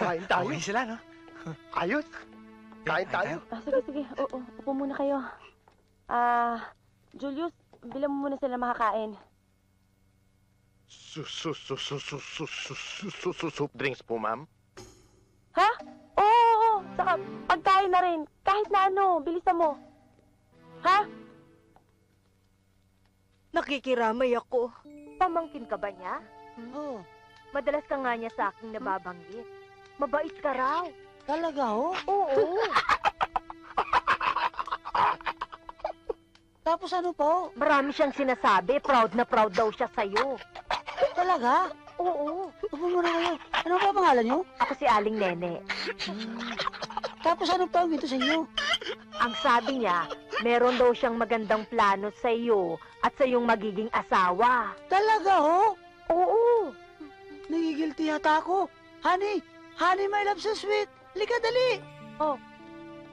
Kain tayo. Okay sila, no? Ayos. Kain tayo. Ah, sige, sige. Oo, upo muna kayo. Ah, Julius, bilang mo muna sila makakain. Su su su su su su su su su su soup drinks po, ma'am. Ha? Oo, oo, oo. Saka, pagkain na rin. Kahit na ano, bilisan mo. Ha? Nakikiramay ako. Pamangkin ka ba niya? Oh, Madalas ka nga niya sa aking nababanggit. Mabait ka raw. talaga oh? Oo. Tapos ano po? Marami siyang sinasabi. Proud na proud daw siya sa'yo. Talaga? Oo. Upo muna kayo. Ano ba pangalan niyo? Ako si Aling Nene. Tapos anong tawag ito sa inyo? Ang sabi niya, meron daw siyang magandang plano sa iyo at sa iyong magiging asawa. Talaga oh? Oo. Nagigilty yata ako. Honey, honey, my love so sweet. Lika dali. Oh.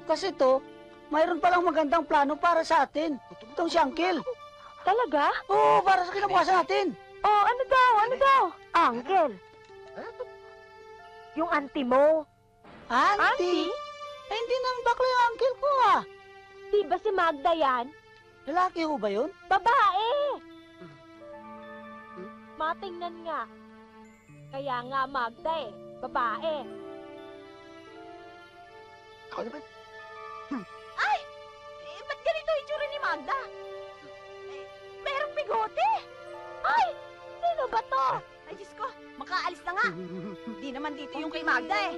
Kasi to, mayroon palang magandang plano para sa atin. Itong si Uncle. Talaga? Oo, para sa kinabukasan natin. Oh, ano daw? Ano daw? Uncle. Yung auntie mo. Auntie? Eh, hindi naman bakla yung uncle ko ah. Di ba si Magda yan? Lalaki ho ba yun? Babae! Matingnan nga. Kaya nga Magda eh. Babae. Ako naman. Eh, ba't ganito yung itsura ni Magda? Eh, merong bigote. Ay! Sino ba to? Ay, Diyos ko, makaalis na nga. Di naman dito yung kay Magda eh.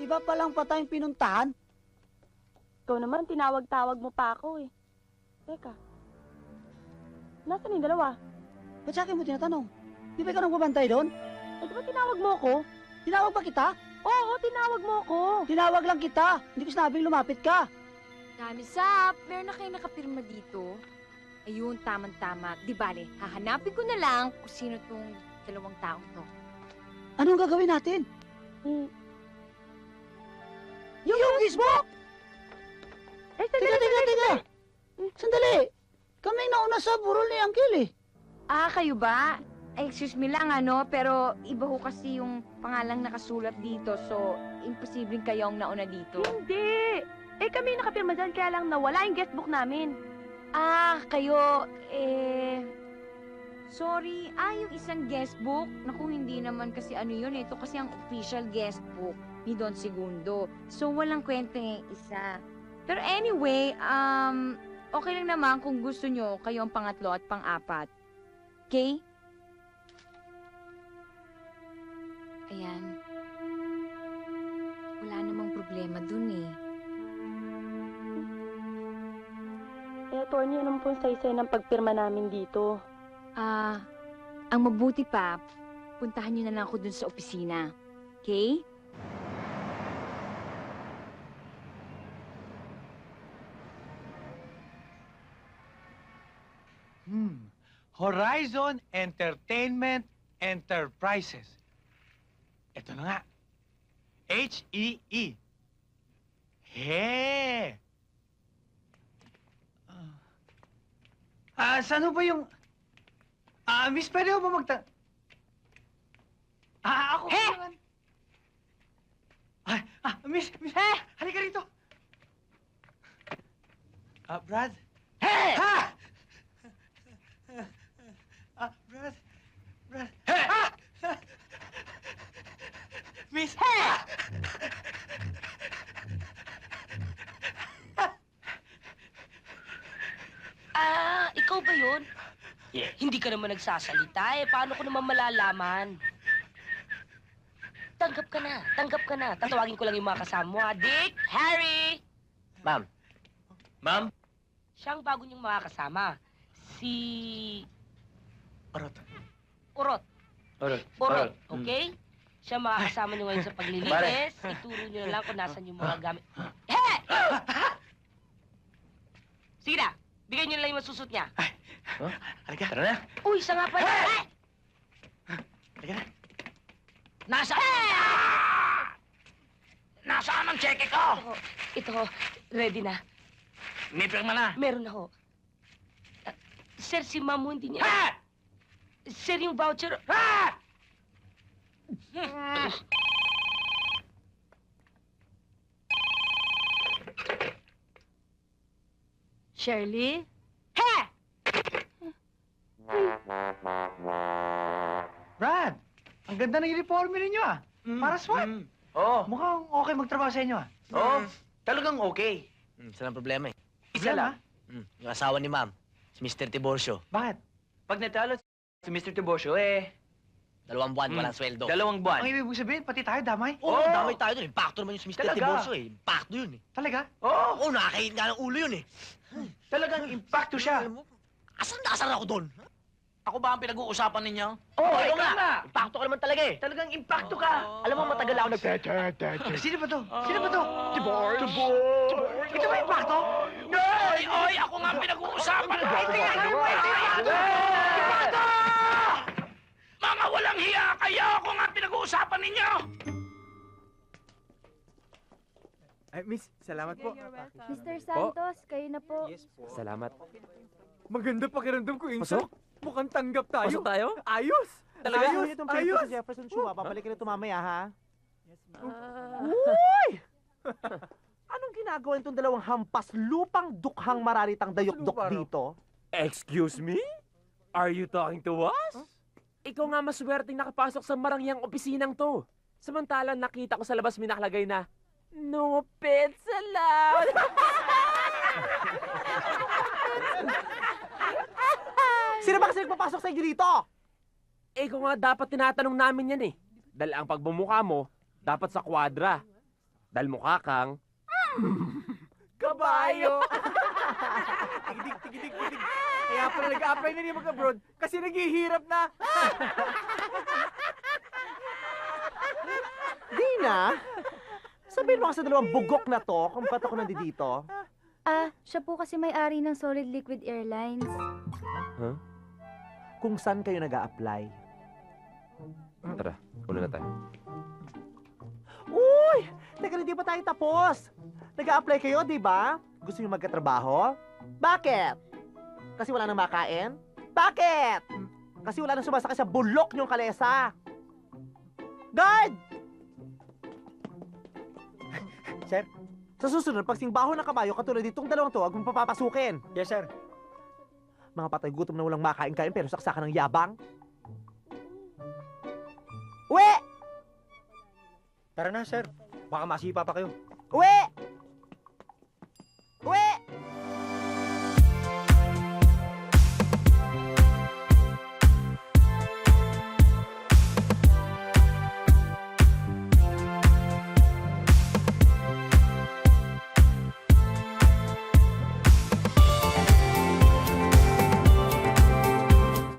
Iba palang pa tayong pinuntahan. Ikaw naman, tinawag-tawag mo pa ako eh. Teka. Nasaan yung dalawa? Ba't sa akin mo tinatanong? Di ba ikaw nang babantay doon? Eh, di ba tinawag mo ako? Tinawag ba kita? Oo, tinawag mo ako. Tinawag lang kita. Hindi ko sinabing lumapit ka. Namisap, meron na kayo nakapirma dito. Ayun, tamang-tama. Di bale, hahanapin ko na lang kung sino tong dalawang tao to. Anong gagawin natin? Hmm. Yung, yung Facebook! Eh, Teka, sandali, teka, sandali. teka. Sandali. Kami nauna sa burol ni Uncle eh. Ah, kayo ba? Ay, excuse me lang ano, pero iba ho kasi yung pangalang nakasulat dito, so imposibleng kayo ang nauna dito. Hindi. Eh, kami yung nakapirma dyan, kaya lang nawala yung guestbook namin. Ah, kayo, eh... Sorry, ah, yung isang guestbook. Naku, hindi naman kasi ano yun. Ito kasi ang official guestbook ni Don Segundo. So, walang kwenta yung isa. Pero anyway, um, okay lang naman kung gusto nyo kayo ang pangatlo at pang-apat. Okay? Ayan. Wala namang problema dun eh. Eh, attorney, anong pong saysay ng pagpirma namin dito? Ah, ang mabuti pa, puntahan niyo na lang ako dun sa opisina. Okay? Hmm. Horizon Entertainment Enterprises. Ito na nga. H-E-E. He. Ah, Ah, saan ho ba yung... Ah, miss, pwede ho ba magta... Ah, ako He! naman. Ah, ah, miss, miss, he! Halika rito. Ah, Brad? Hey! Ha! Ah, Brad. Brad. Ah! Miss. Ah, ikaw ba yun? Hindi ka naman nagsasalita eh. Paano ko naman malalaman? Tanggap ka na. Tanggap ka na. Tatawagin ko lang yung mga kasama mo, ha? Dick! Harry! Ma'am. Ma'am? Siya ang bago niyong mga kasama. Si... Orot. Urot. Orot. Urot, okay? Siya mga kasama niyo ngayon sa paglilinis. Ituro niyo na lang kung nasan yung mga gamit. He! Sige na. Bigyan niyo na lang yung masusot niya. Halika. Tara na. Uy, isa nga pala. Eh! Halika na. Nasaan? Nasaan ang cheque ko? Ito, ho. ready na. May pirma na. Meron na ho. Ah, sir, si ma'am ho, hindi niya... Ha! Sir, yung voucher... Ha! Shirley? Brad, ang ganda ng uniforme ninyo ah. Para SWAT. Oo. Mukhang okay magtrabaho sa inyo ah. Oo. Talagang okay. Hmm, isa lang problema eh. Isa lang. Hmm, yung asawa ni ma'am, si Mr. Tiborcio. Bakit? Pag natalo si Mr. Tibocio, eh, Dalawang buwan, Hmm. walang sweldo. dalawang buwan. Ang ibig sabihin, pati tayo damay? Oo, Oo. damay tayo dun. Impacto naman yung si Mr. Talaga? Tiborcio eh. Impacto yun eh. Talaga? Oo. Oo, nakakain nga ng ulo yun eh. Talagang impacto siya. Alam mo, Asan na asan ako doon? Ako ba ang pinag-uusapan ninyo? Oo, Oo, ikaw ikaw nga. nga. Impacto ka naman talaga eh. Talagang impacto ka. Alam mo, matagal ako nag... Sino ba to? Sino ba to? Tibor. Ito ba pakto? Oy, oy, ako nga ang pinag-uusapan. Mga Ay, miss, salamat po. Mr. Santos, kayo na po. Salamat. Maganda pakiramdam ko, Insan. Mukhang tanggap tayo. Pasok tayo? Ayos! Talaga? Ayos! itong Ayos! sa Jefferson Chua. Babalikin ito mamaya, ha? Anong ginagawa nitong dalawang hampas lupang dukhang mararitang dayok-dok dito? Excuse me? Are you talking to us? Ikaw nga maswerteng nakapasok sa marangyang opisinang to. Samantalang nakita ko sa labas may nakalagay na, No pets allowed! Sino ba kasi nagpapasok sa inyo dito? Ikaw nga dapat tinatanong namin yan eh. Dahil ang pagbumukha mo, dapat sa kwadra. Dahil mukha kang... Kabayo! tigidig, tigidig, tigidig. Kaya pala nag-apply na niya mag-abroad kasi naghihirap na. Dina? Sabihin mo kasi sa dalawang bugok na to kung ba't ako nandito. Ah, siya po kasi may-ari ng Solid Liquid Airlines. Kung saan kayo nag apply Tara, una na tayo. Uy! Teka, hindi pa tayo tapos. nag apply kayo, di ba? Gusto niyo magkatrabaho? Bakit? Kasi wala nang makain? Bakit? Kasi wala nang sumasakay sa bulok niyong kalesa. Guard! Sir? Sa susunod, pag singbaho ng kabayo, katulad ditong dalawang to, huwag mong papapasukin. Yes, sir. Mga patay gutom na walang makain-kain pero saksakan ng yabang. Uwi! Tara na, sir. Baka masipa pa kayo. Uwi!